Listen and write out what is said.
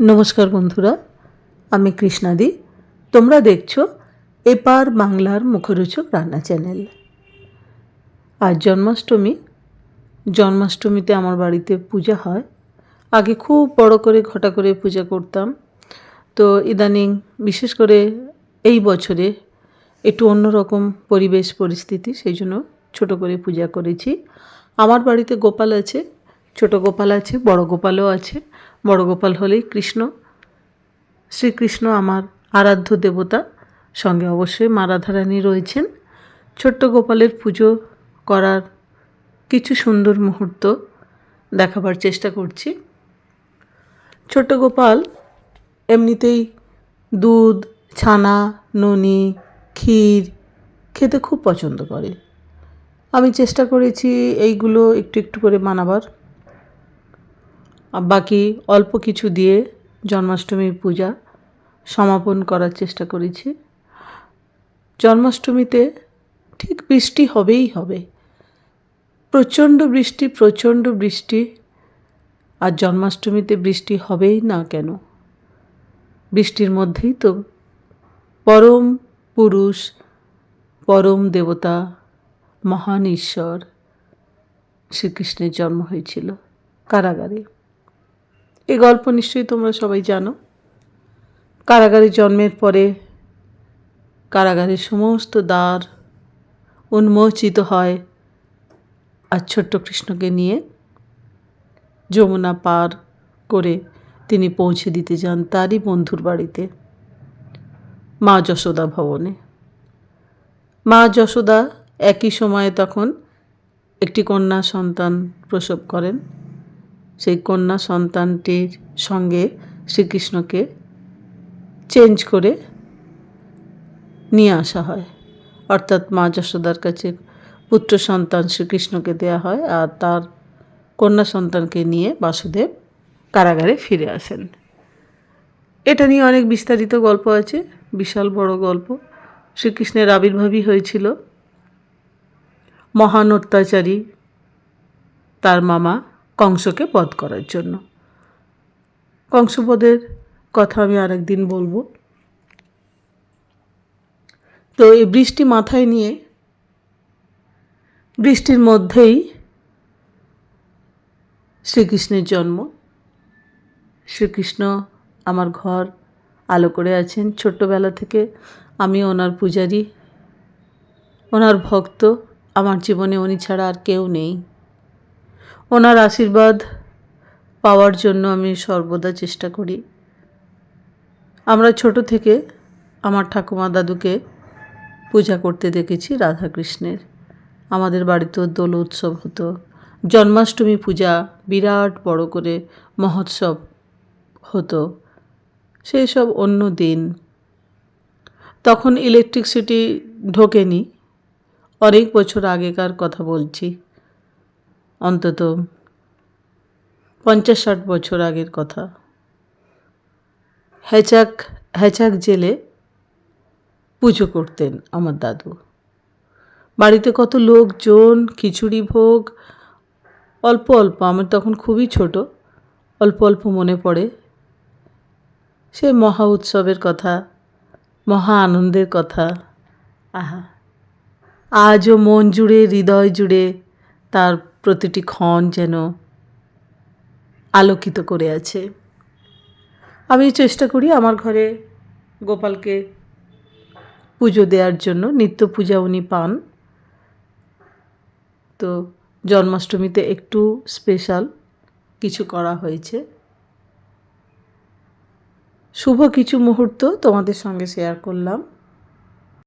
নমস্কার বন্ধুরা, আমি কৃষ্ণাদি। তোমরা দেখছ এপার বাংলার মুখরোচক রান্না চ্যানেল। আজ জন্মাষ্টমী। জন্মাষ্টমীতে আমার বাড়িতে পূজা হয়। আগে খুব বড় করে, ঘটা করে পূজা করতাম। তো ইদানিং বিশেষ করে এই বছরে একটু অন্যরকম পরিবেশ, পরিস্থিতি, সেই জন্য ছোটো করে পূজা করেছি। আমার বাড়িতে গোপাল আছে। ছোট গোপাল আছে, বড় গোপালও আছে। বড় গোপাল হলেই কৃষ্ণ। শ্রীকৃষ্ণ আমার আরাধ্য দেবতা, সঙ্গে অবশ্যই মা রাধারানী রয়েছেন। ছোট্ট গোপালের পুজো করার কিছু সুন্দর মুহূর্ত দেখাবার চেষ্টা করছি। ছোট্ট গোপাল এমনিতেই দুধ, ছানা, ননি, ক্ষীর খেতে খুব পছন্দ করে। আমি চেষ্টা করেছি এইগুলো একটু একটু করে বানাবার। বাকি অল্প কিছু দিয়ে জন্মাষ্টমীর পূজা সমাপন করার চেষ্টা করেছি। জন্মাষ্টমীতে ঠিক বৃষ্টি হবেই হবে। প্রচণ্ড বৃষ্টি প্রচণ্ড বৃষ্টি, আর জন্মাষ্টমীতে বৃষ্টি হবেই না কেন? বৃষ্টির মধ্যেই তো পরম পুরুষ, পরম দেবতা, মহান ঈশ্বর শ্রীকৃষ্ণের জন্ম হয়েছিল কারাগারে। এই গল্প নিশ্চয়ই তোমরা সবাই জানো। কারাগারে জন্মের পরে কারাগারের সমস্ত দ্বার উন্মোচিত হয় আর ছোট্ট কৃষ্ণকে নিয়ে। যমুনা পার করে তিনি পৌঁছে দিতে যান তারই বন্ধুর বাড়িতে, মা যশোদা ভবনে। মা যশোদা একই সময়ে তখন একটি কন্যা সন্তান প্রসব করেন। সেই কন্যা সন্তানটির সঙ্গে শ্রীকৃষ্ণকে চেঞ্জ করে নিয়ে আসা হয়। অর্থাৎ মা যশোদার কাছে পুত্র সন্তান শ্রীকৃষ্ণকে দেয়া হয় আর তার কন্যা সন্তানকে নিয়ে বাসুদেব কারাগারে ফিরে আসেন। এটা নিয়ে অনেক বিস্তারিত গল্প আছে, বিশাল বড় গল্প। শ্রীকৃষ্ণের আবির্ভাবই হয়েছিল মহান অত্যাচারী তার মামা কংসকে বধ করার জন্য। কংসবধের কথা আমি আরেকদিন বলব। তো এই বৃষ্টি মাথায় নিয়ে, বৃষ্টির মধ্যেই শ্রীকৃষ্ণের জন্ম। শ্রীকৃষ্ণ আমার ঘর আলো করে আছেন। ছোট্টবেলা থেকে আমি ওনার পূজারি, ওনার ভক্ত। আমার জীবনে উনি ছাড়া আর কেউ নেই। ওনার আশীর্বাদ পাওয়ার জন্য আমি সর্বদা চেষ্টা করি। আমরা ছোট থেকে আমার ঠাকুমা দাদুকে পূজা করতে দেখেছি রাধাকৃষ্ণের। আমাদের বাড়িতেও দোল উৎসব হতো। জন্মাষ্টমী পূজা বিরাট বড় করে মহোৎসব হতো। সেই সব অন্য দিন। তখন ইলেকট্রিসিটি ঢোকেনি। অনেক বছর আগেকার কথা বলছি। অন্তত পঞ্চাশ ষাট বছর আগের কথা। হ্যাচাক হ্যাচাক জেলে পুজো করতেন আমার দাদু। বাড়িতে কত লোকজন, খিচুড়ি ভোগ, অল্প অল্প, আমার তখন খুবই ছোট, অল্প অল্প মনে পড়ে। সে মহা উৎসবের কথা, মহা আনন্দের কথা, আহা। আজও মন জুড়ে, হৃদয় জুড়ে তার প্রতিটি ক্ষণ যেন আলোকিত করে আছে। আমি চেষ্টা করি আমার ঘরে গোপালকে পুজো দেওয়ার জন্য। নিত্য পূজা উনি পান। তো জন্মাষ্টমীতে একটু স্পেশাল কিছু করা হয়েছে। শুভ কিছু মুহূর্ত তোমাদের সঙ্গে শেয়ার করলাম।